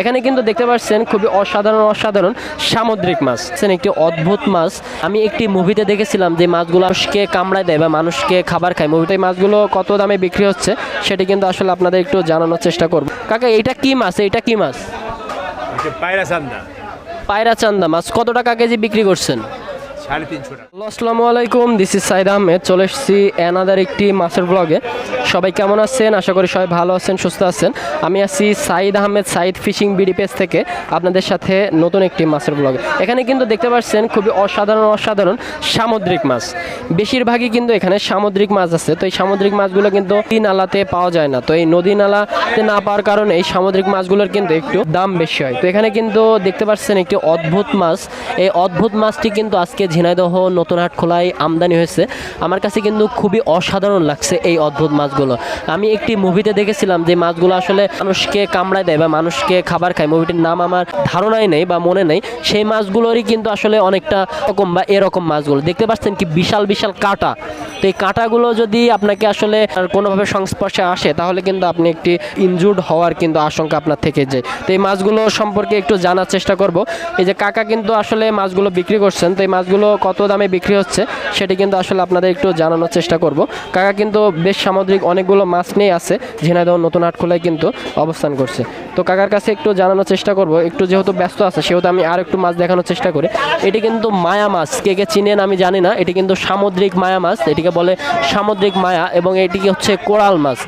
এখানে কিন্তু দেখতে পাচ্ছেন খুবই অসাধারণ অসাধারণ সামুদ্রিক মাছ। একটি অদ্ভুত মাছ। আমি একটি মুভিতে দেখেছিলাম যে মাছগুলো মানুষকে কামড়ায় দেয় বা মানুষকে খাবার খায়। মুভিতে মাছগুলো কত দামে বিক্রি হচ্ছে সেটি কিন্তু আসলে আপনাদের একটু জানানোর চেষ্টা করব। কাকা এটা কি মাছ? এটা কি মাছ? পায়রা চান্দা। পায়রা চান্দা মাছ। কত টাকা কেজি বিক্রি করছেন? সাড়ে আলাইকুম দিস ইজ সাইদ আহমেদ চলে এসেছি অ্যানাদার একটি মাছের ব্লগে সবাই কেমন আছেন? আশা করি সবাই ভালো আছেন, সুস্থ আছেন। আমি আছি Saeed Ahmed, Saeed fishing BD page থেকে আপনাদের সাথে নতুন একটি মাছের ব্লগে এখানে কিন্তু দেখতে পাচ্ছেন খুবই অসাধারণ অসাধারণ সামুদ্রিক মাছ। বেশিরভাগই কিন্তু এখানে সামুদ্রিক মাছ আছে। তো এই সামুদ্রিক মাছগুলো কিন্তু নদী নালাতে পাওয়া যায় না। তো এই নদী নালাতে না পাওয়ার কারণে এই সামুদ্রিক মাছগুলোর কিন্তু একটু দাম বেশি হয়। তো এখানে কিন্তু দেখতে পাচ্ছেন একটি অদ্ভুত মাছ। এই অদ্ভুত মাছটি কিন্তু আজকে ঝিনাইদহ নতুন হাট খোলায় আমদানি হয়েছে। আমার কাছে কিন্তু খুবই অসাধারণ লাগছে এই অদ্ভুত মাছগুলো। আমি একটি মুভিতে দেখেছিলাম যে মাছগুলো আসলে মানুষকে কামড়ায় দেয় বা মানুষকে খাবার খায়। মুভিটির নাম আমার ধারণাই নেই বা মনে নেই। সেই মাছগুলোরই কিন্তু আসলে অনেকটা রকম বা এরকম মাছগুলো। দেখতে পাচ্ছেন কি বিশাল বিশাল কাঁটা। তো এই কাঁটাগুলো যদি আপনাকে আসলে কোনোভাবে সংস্পর্শে আসে, তাহলে কিন্তু আপনি একটি ইনজুর্ড হওয়ার কিন্তু আশঙ্কা আপনার থেকে যায়। তো এই মাছগুলো সম্পর্কে একটু জানার চেষ্টা করব। এই যে কাকা কিন্তু আসলে মাছগুলো বিক্রি করছেন। তো এই মাছগুলো কত দামে বিক্রি হচ্ছে সেটি কিন্তু আসলে আপনাদের একটু জানানোর চেষ্টা করব। কাকা কিন্তু বেশ সামুদ্রিক অনেকগুলো মাছ নিয়ে আছে, ঝিনাইদহ নতুন আটখোলায় কিন্তু অবস্থান করছে। তো কাকার কাছে একটু জানানোর চেষ্টা করব, একটু যেহেতু ব্যস্ত আছে সেহেতু আমি আর একটু মাছ দেখানোর চেষ্টা করি। এটি কিন্তু মায়া মাছ, কে কে চিনেন আমি জানি না, এটি কিন্তু সামুদ্রিক মায়া মাছ, এটিকে বলে সামুদ্রিক মায়া এবং এটি হচ্ছে কোরাল মাছ।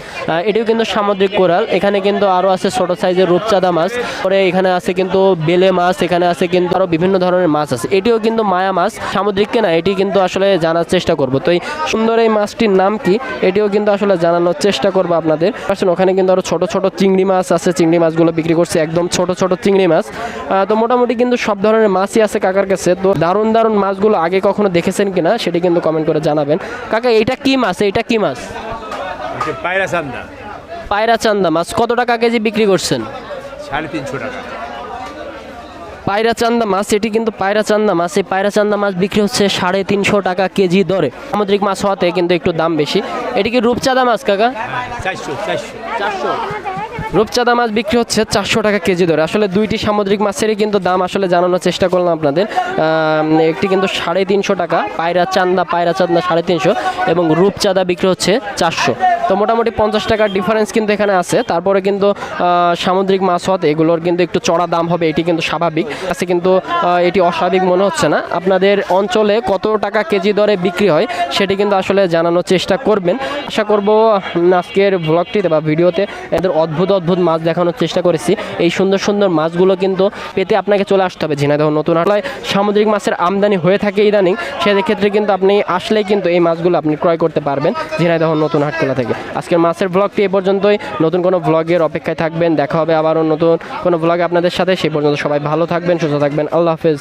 এটিও কিন্তু সামুদ্রিক কোরাল, এখানে কিন্তু আরও আছে ছোট সাইজের রূপচাঁদা মাছ, পরে এখানে আছে কিন্তু বেলে মাছ, এখানে আছে কিন্তু আরও বিভিন্ন ধরনের মাছ আছে। এটিও কিন্তু মায়া মাছ সামুদ্রিক কেনা এটি কিন্তু আসলে জানার চেষ্টা করব। তো এই সুন্দর এই মাছটির নাম কি এটিও কিন্তু আসলে জানানোর চেষ্টা করব আপনাদের। আসলে ওখানে কিন্তু আরও ছোট ছোট চিংড়ি মাছ আছে চিংড়ি মাছগুলো বিক্রি করছে একদম ছোট ছোট চিংড়ি মাছ। তো মোটামুটি কিন্তু সব ধরনের মাছই আছে কাকার কাছে। তো দারুণ দারুণ মাছগুলো আগে কখনো দেখেছেন কিনা সেটি কিন্তু কমেন্ট করে জানাবেন। কাকা এটা কি মাছ? এটা কি মাছ? পায়রা চান্দা। পায়রা চান্দা মাছ। কত টাকা কেজি বিক্রি করছেন? সাড়ে তিনশো টাকা। পায়রা চান্দা মাছ এটি কিন্তু পায়রা চান্দা মাছ। এই পায়রা চান্দা মাছ বিক্রি হচ্ছে সাড়ে তিনশো টাকা কেজি দরে। সামুদ্রিক মাছ হওয়াতে কিন্তু একটু দাম বেশি। এটি কি রূপচাঁদা মাছ কাকা? চারশো চারশো। চারশো। রূপচাঁদা মাছ বিক্রি হচ্ছে চারশো টাকা কেজি ধরে আসলে দুইটি সামুদ্রিক মাছেরই কিন্তু দাম আসলে জানানোর চেষ্টা করলাম আপনাদের। একটি কিন্তু সাড়ে তিনশো টাকা পায়রা চান্দা পায়রা চান্দা সাড়ে তিনশো এবং রূপচাঁদা বিক্রি হচ্ছে চারশো। তো মোটামুটি পঞ্চাশ টাকার ডিফারেন্স কিন্তু এখানে আছে। তারপরে কিন্তু সামুদ্রিক মাছ হতে এগুলোর কিন্তু একটু চড়া দাম হবে, এটি কিন্তু স্বাভাবিক। আছে কিন্তু এটি অস্বাভাবিক মনে হচ্ছে না। আপনাদের অঞ্চলে কত টাকা কেজি দরে বিক্রি হয়, সেটি কিন্তু আসলে জানানোর চেষ্টা করবেন। আশা করব আজকের ব্লগটিতে বা ভিডিওতে এদের অদ্ভুত অদ্ভুত মাছ দেখানোর চেষ্টা করেছি। এই সুন্দর সুন্দর মাছগুলো কিন্তু পেতে আপনাকে চলে আসতে হবে। ঝিনাইদহ নতুন হাটলায় সামুদ্রিক মাছের আমদানি হয়ে থাকে ইদানিং। সেক্ষেত্রে কিন্তু আপনি আসলেই কিন্তু এই মাছগুলো আপনি ক্রয় করতে পারবেন ঝিনাইদহ নতুন হাটখোলা থেকে। আজকের মাছের ব্লগটি এ পর্যন্তই। নতুন কোনো ব্লগের অপেক্ষায় থাকবেন, দেখা হবে আবারও নতুন কোনো ব্লগে আপনাদের সাথে। সেই পর্যন্ত সবাই ভালো থাকবেন, সুস্থ থাকবেন। আল্লাহ হাফেজ।